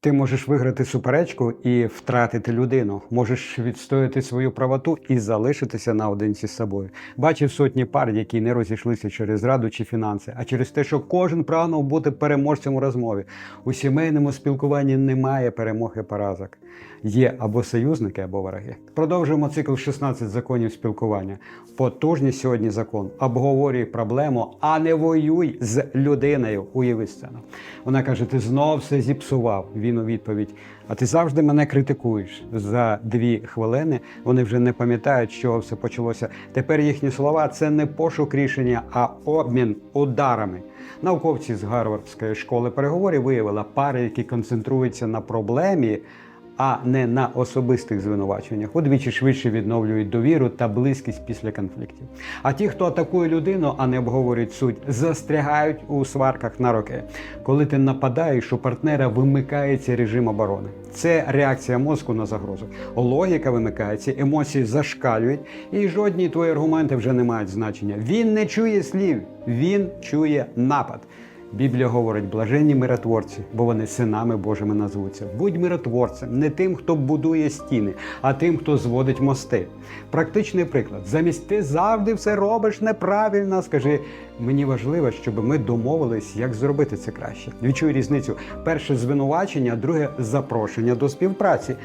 Ти можеш виграти суперечку і втратити людину. Можеш відстояти свою правоту і залишитися наодинці з собою. Бачив сотні пар, які не розійшлися через раду чи фінанси, а через те, що кожен прагнув бути переможцем у розмові. У сімейному спілкуванні немає перемог і поразок. Є або союзники, або вороги. Продовжуємо цикл 16 законів спілкування. Потужний сьогодні закон. Обговорюй проблему, а не воюй з людиною. Уяви сцену. Вона каже: ти знов все зіпсував. Він у відповідь. А ти завжди мене критикуєш. За дві хвилини вони вже не пам'ятають, з чого все почалося. Тепер їхні слова це не пошук рішення, а обмін ударами. Науковці з Гарвардської школи переговорів виявили пари, які концентруються на проблемі а не на особистих звинуваченнях. Удвічі швидше відновлюють довіру та близькість після конфліктів. А ті, хто атакує людину, а не обговорюють суть, застрягають у сварках на роки. Коли ти нападаєш, у партнера вимикається режим оборони. Це реакція мозку на загрозу. Логіка вимикається, емоції зашкалюють, і жодні твої аргументи вже не мають значення. Він не чує слів, він чує напад. Біблія говорить, блаженні миротворці, бо вони синами Божими назвуться. Будь миротворцем, не тим, хто будує стіни, а тим, хто зводить мости. Практичний приклад: замість ти завжди все робиш неправильно. Скажи, мені важливо, щоб ми домовились, як зробити це краще. Відчуй різницю: перше звинувачення, друге запрошення до співпраці.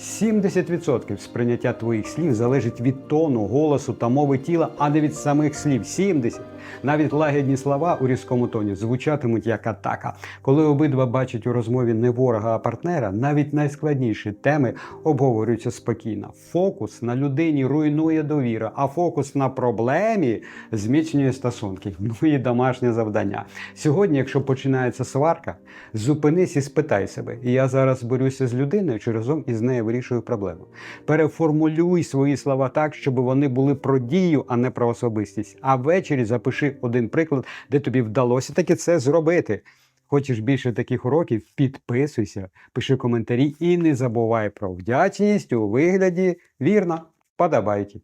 70% сприйняття твоїх слів залежить від тону, голосу та мови тіла, а не від самих слів. 70%. Навіть лагідні слова у різкому тоні звучатимуть як атака. Коли обидва бачать у розмові не ворога, а партнера, навіть найскладніші теми обговорюються спокійно. Фокус на людині руйнує довіра, а фокус на проблемі зміцнює стосунки. Ну і домашнє завдання. Сьогодні, якщо починається сварка, зупинись і спитай себе: я зараз борюся з людиною чи разом із нею вирішую проблему. Переформулюй свої слова так, щоб вони були про дію, а не про особистість. А ввечері запиши один приклад, де тобі вдалося таки це зробити. Хочеш більше таких уроків? Підписуйся, пиши коментарі і не забувай про вдячність у вигляді вірно. Подобайки.